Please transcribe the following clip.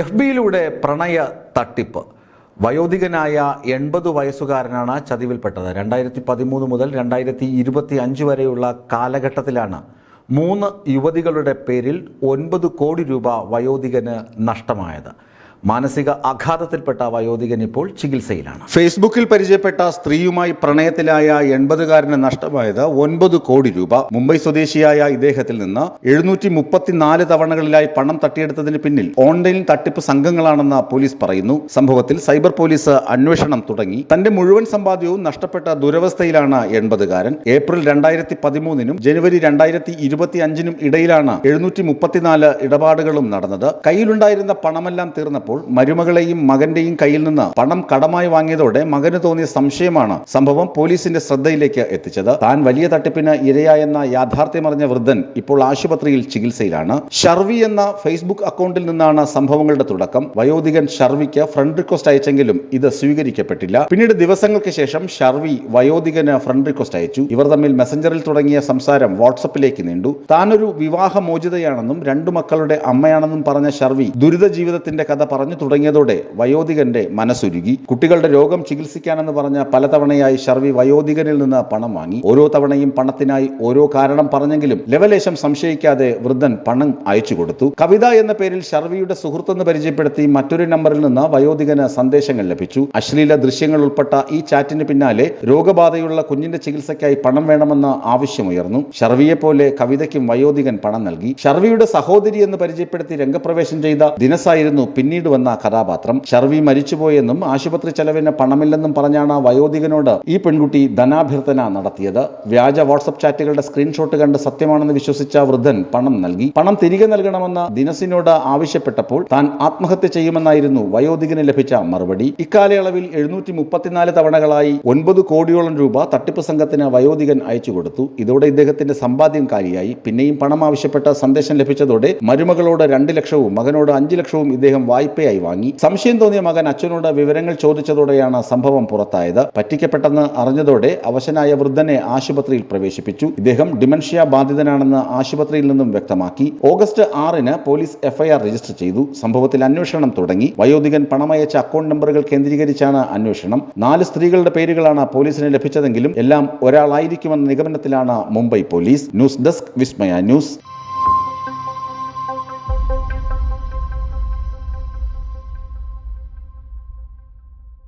F ബിയിലൂടെ പ്രണയ തട്ടിപ്പ്. വയോധികനായ എൺപത് വയസ്സുകാരനാണ് ചതിവിൽപ്പെട്ടത്. രണ്ടായിരത്തി പതിമൂന്ന് മുതൽ രണ്ടായിരത്തി ഇരുപത്തി അഞ്ച് വരെയുള്ള കാലഘട്ടത്തിലാണ് മൂന്ന് യുവതികളുടെ പേരിൽ ഒൻപത് കോടി രൂപ വയോധികന് നഷ്ടമായത്. മാനസിക ആഘാതത്തിൽപ്പെട്ട വയോധികൻ ഇപ്പോൾ ചികിത്സയിലാണ്. ഫേസ്ബുക്കിൽ പരിചയപ്പെട്ട സ്ത്രീയുമായി പ്രണയത്തിലായ എൺപതുകാരന് നഷ്ടമായത് ഒൻപത് കോടി രൂപ. മുംബൈ സ്വദേശിയായ ഇദ്ദേഹത്തിൽ നിന്ന് എഴുന്നൂറ്റി മുപ്പത്തിനാല് തവണകളിലായി പണം തട്ടിയെടുത്തതിന് പിന്നിൽ ഓൺലൈൻ തട്ടിപ്പ് സംഘങ്ങളാണെന്ന് പോലീസ് പറയുന്നു. സംഭവത്തിൽ സൈബർ പോലീസ് അന്വേഷണം തുടങ്ങി. തന്റെ മുഴുവൻ സമ്പാദ്യവും നഷ്ടപ്പെട്ട ദുരവസ്ഥയിലാണ് എൺപതുകാരൻ. ഏപ്രിൽ രണ്ടായിരത്തി പതിമൂന്നിനും ജനുവരി രണ്ടായിരത്തി ഇരുപത്തി അഞ്ചിനും ഇടയിലാണ് എഴുന്നൂറ്റി മുപ്പത്തിനാല് ഇടപാടുകളും നടന്നത്. കയ്യിലുണ്ടായിരുന്ന പണമെല്ലാം തീർന്നപ്പോൾ മരുമകളെയും മകന്റെയും കയ്യിൽ നിന്ന് പണം കടമായി വാങ്ങിയതോടെ മകന് തോന്നിയ സംശയമാണ് സംഭവം പോലീസിന്റെ ശ്രദ്ധയിലേക്ക് എത്തിച്ചത്. താൻ വലിയ തട്ടിപ്പിന് ഇരയായെന്ന യാഥാർത്ഥ്യമറിഞ്ഞ വൃദ്ധൻ ഇപ്പോൾ ആശുപത്രിയിൽ ചികിത്സയിലാണ്. ഷർവി എന്ന ഫേസ്ബുക്ക് അക്കൗണ്ടിൽ നിന്നാണ് സംഭവങ്ങളുടെ തുടക്കം. വയോധികൻ ഷർവിക്ക് ഫ്രണ്ട് റിക്വസ്റ്റ് അയച്ചെങ്കിലും ഇത് സ്വീകരിക്കപ്പെട്ടില്ല. പിന്നീട് ദിവസങ്ങൾക്ക് ശേഷം ഷർവി വയോധികന് ഫ്രണ്ട് റിക്വസ്റ്റ് അയച്ചു. ഇവർ തമ്മിൽ മെസഞ്ചറിൽ തുടങ്ങിയ സംസാരം വാട്സപ്പിലേക്ക് നീണ്ടു. താനൊരു വിവാഹമോചിതയാണെന്നും രണ്ടു മക്കളുടെ അമ്മയാണെന്നും പറഞ്ഞ ഷർവി ദുരിത ജീവിതത്തിന്റെ കഥ പറഞ്ഞു തുടങ്ങിയതോടെ വയോധികന്റെ മനസ്സുരുകി. കുട്ടികളുടെ രോഗം ചികിത്സിക്കാനെന്ന് പറഞ്ഞ പലതവണയായി ഷർവി വയോധികനിൽ നിന്ന് പണം വാങ്ങി. ഓരോ തവണയും പണത്തിനായി ഓരോ കാരണം പറഞ്ഞെങ്കിലും ലവലേശം സംശയിക്കാതെ വൃദ്ധൻ പണം അയച്ചു കൊടുത്തു. കവിത എന്ന പേരിൽ ഷർവിയുടെ സുഹൃത്തെന്ന് പരിചയപ്പെടുത്തി മറ്റൊരു നമ്പറിൽ നിന്ന് വയോധികന് സന്ദേശങ്ങൾ ലഭിച്ചു. അശ്ലീല ദൃശ്യങ്ങൾ ഉൾപ്പെട്ട ഈ ചാറ്റിന് പിന്നാലെ രോഗബാധയുള്ള കുഞ്ഞിന്റെ ചികിത്സയ്ക്കായി പണം വേണമെന്ന ആവശ്യമുയർന്നു. ഷർവിയെ പോലെ കവിതയ്ക്കും വയോധികൻ പണം നൽകി. ഷർവിയുടെ സഹോദരി എന്ന് പരിചയപ്പെടുത്തി രംഗപ്രവേശം ചെയ്ത ദിനസായിരുന്നു പിന്നീട് വന്ന കഥാപാത്രം. ഷർവി മരിച്ചുപോയെന്നും ആശുപത്രി ചെലവിന് പണമില്ലെന്നും പറഞ്ഞാണ് വയോധികനോട് ഈ പെൺകുട്ടി ധനാഭ്യർത്ഥന നടത്തിയത്. വ്യാജ വാട്സപ്പ് ചാറ്റുകളുടെ സ്ക്രീൻഷോട്ട് കണ്ട് സത്യമാണെന്ന് വിശ്വസിച്ച വൃദ്ധൻ പണം നൽകി. പണം തിരികെ നൽകണമെന്ന് ദിനസിനോട് ആവശ്യപ്പെട്ടപ്പോൾ താൻ ആത്മഹത്യ ചെയ്യുമെന്നായിരുന്നു വയോധികന് ലഭിച്ച മറുപടി. ഇക്കാലയളവിൽ എഴുന്നൂറ്റി മുപ്പത്തിനാല് തവണകളായി ഒൻപത് കോടിയോളം രൂപ തട്ടിപ്പ് സംഘത്തിന് വയോധികൻ അയച്ചു കൊടുത്തു. ഇതോടെ ഇദ്ദേഹത്തിന്റെ സമ്പാദ്യം കാലിയായി. പിന്നെയും പണം ആവശ്യപ്പെട്ട സന്ദേശം ലഭിച്ചതോടെ മരുമകളോട് രണ്ട് ലക്ഷവും മകനോട് അഞ്ചു ലക്ഷവും ഇദ്ദേഹം വായ്പയായി വാങ്ങി. സംശയം തോന്നിയ മകൻ അച്ഛനോട് വിവരങ്ങൾ ചോദിച്ചതോടെയാണ് സംഭവം പുറത്തായത്. പറ്റിക്കപ്പെട്ടെന്ന് അറിഞ്ഞതോടെ അവശനായ വൃദ്ധനെ ആശുപത്രിയിൽ പ്രവേശിപ്പിച്ചു. ഇദ്ദേഹം ഡിമൻഷ്യ ബാധിതനാണെന്ന് ആശുപത്രിയിൽ നിന്നും വ്യക്തമാക്കി. ഓഗസ്റ്റ് ആറിന് പോലീസ് എഫ്ഐആർ രജിസ്റ്റർ ചെയ്തു. സംഭവത്തിൽ അന്വേഷണം തുടങ്ങി. വയോധികൻ പണമയച്ച അക്കൗണ്ട് നമ്പറുകൾ കേന്ദ്രീകരിച്ചാണ് അന്വേഷണം. നാല് സ്ത്രീകളുടെ പേരുകളാണ് പോലീസിന് ലഭിച്ചതെങ്കിലും എല്ലാം ഒരാളായിരിക്കുമെന്ന നിഗമനത്തിലാണ് Mumbai police. News desk Vismaya news.